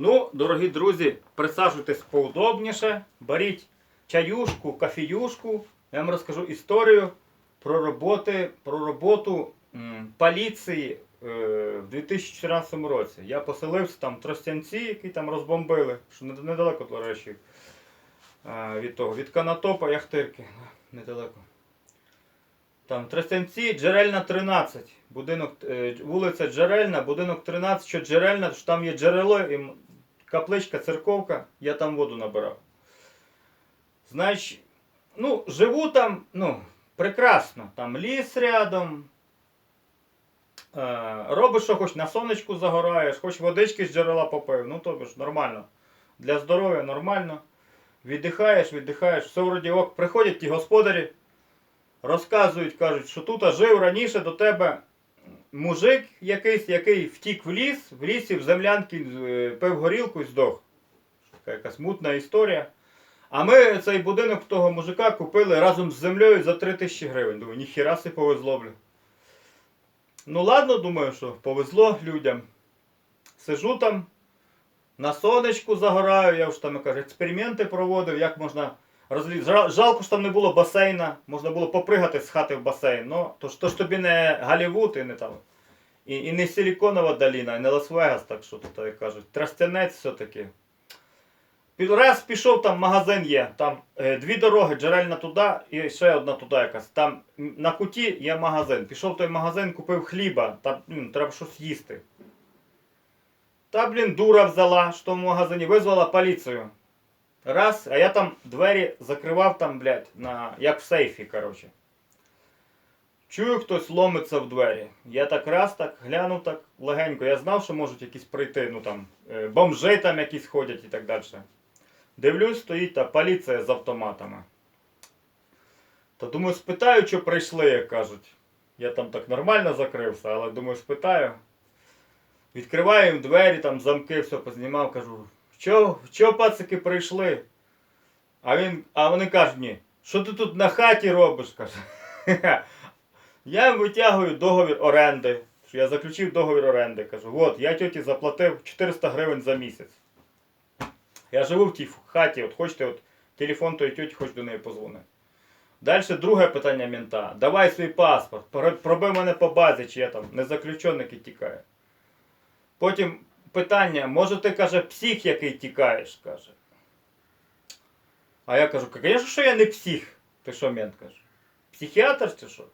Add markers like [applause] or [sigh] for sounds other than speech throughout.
Ну, дорогі друзі, присаджуйтесь поудобніше, беріть чаюшку, кофеюшку. Я вам розкажу історію про, роботи, про роботу м, поліції е, в 2014 році. Я поселився там в Тростянці, які там розбомбили, що недалеко, до речі, е, від того, від Канатопа, Яхтирки, недалеко. Там Тростянці, Джерельна 13. Будинок, е, вулиця Джерельна, будинок 13, що Джерельна, що там є джерело, і капличка, церковка, я там воду набирав. Значить, ну, живу там, ну, прекрасно. Там ліс рядом. Е, робиш, що хоч на сонечку загораєш, хоч водички з джерела попив. Ну, тобі ж нормально. Для здоров'я нормально. Віддихаєш, віддихаєш, все вроді ок. Приходять ті господарі, розказують, кажуть, що тут жив раніше до тебе мужик якийсь, який втік в ліс, в лісі в землянки е, пив горілку і здох. Така якась мутна історія. А ми цей будинок того мужика купили разом з землею за 3 тисячі гривень. Думаю, ніхіра си повезло, бля. Ну ладно, думаю, що повезло людям. Сижу там, на сонечку загораю, я вже там кажу, експерименти проводив, як можна розліз. Жалко, що там не було басейна, можна було попригати з хати в басейн. Ну, то то ж тобі не Голлівуд і не там. І, і не Силіконова доліна, і не Лас-Вегас, так що тут як кажуть. Трастянець все-таки. Раз пішов, там магазин є, там е, дві дороги, джерельна туди і ще одна туди якась. Там на куті є магазин. Пішов в той магазин, купив хліба, там м, треба щось їсти. Та, блін, дура взяла, що в магазині, визвала поліцію. Раз, а я там двері закривав там, блядь, на, як в сейфі, коротше. Чую, хтось ломиться в двері. Я так раз так глянув так легенько. Я знав, що можуть якісь прийти, ну там, е, бомжи там якісь ходять і так далі. Дивлюсь, стоїть та поліція з автоматами. То думаю, спитаю, що прийшли, як кажуть. Я там так нормально закрився, але думаю, спитаю. Відкриваю їм двері, там замки, все познімав, кажу, що, що пацики прийшли? А, він, а вони кажуть мені, що ти тут на хаті робиш? каже. [laughs] Я їм витягую договір оренди. Що я заключив договір оренди. Кажу, от, я тьоті заплатив 400 гривень за місяць. Я живу в тій хаті, от хочете, от телефон тої тьоті, хоч до неї позвони. Далі друге питання мента. Давай свій паспорт, пр- проби мене по базі, чи я там не заключений, який тікає. Потім питання, може ти каже, псих, який тікаєш, каже. А я кажу, звісно, що я не псих. Ти що, мент каже? Психіатр чи що?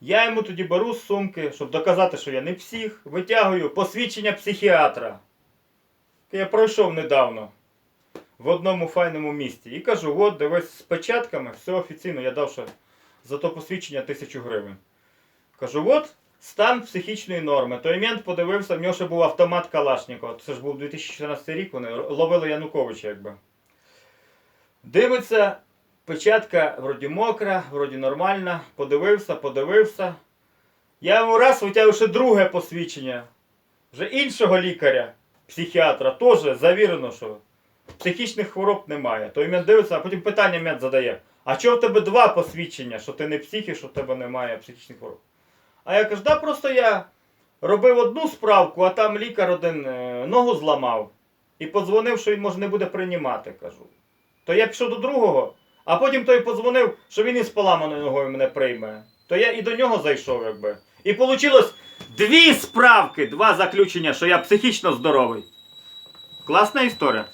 Я йому тоді беру з сумки, щоб доказати, що я не псих, витягую посвідчення психіатра. Я пройшов недавно в одному файному місті. І кажу, от дивись з печатками, все офіційно, я дав ще за то посвідчення тисячу гривень. Кажу, от стан психічної норми. Той мент подивився, в нього ще був автомат Калашникова. Це ж був 2014 рік, вони ловили Януковича, якби. Дивиться, печатка вроді мокра, вроді нормальна. Подивився, подивився. Я йому раз витягую ще друге посвідчення. Вже іншого лікаря, психіатра, теж завірено, що психічних хвороб немає. Той мент дивиться, а потім питання мент задає. А чого в тебе два посвідчення, що ти не псих і що в тебе немає психічних хвороб? А я кажу, да просто я робив одну справку, а там лікар один е, ногу зламав і подзвонив, що він може не буде приймати, кажу. То я пішов до другого, а потім той подзвонив, що він із поламаною ногою мене прийме. То я і до нього зайшов, якби. І вийшло дві справки, два заключення, що я психічно здоровий. Класна історія.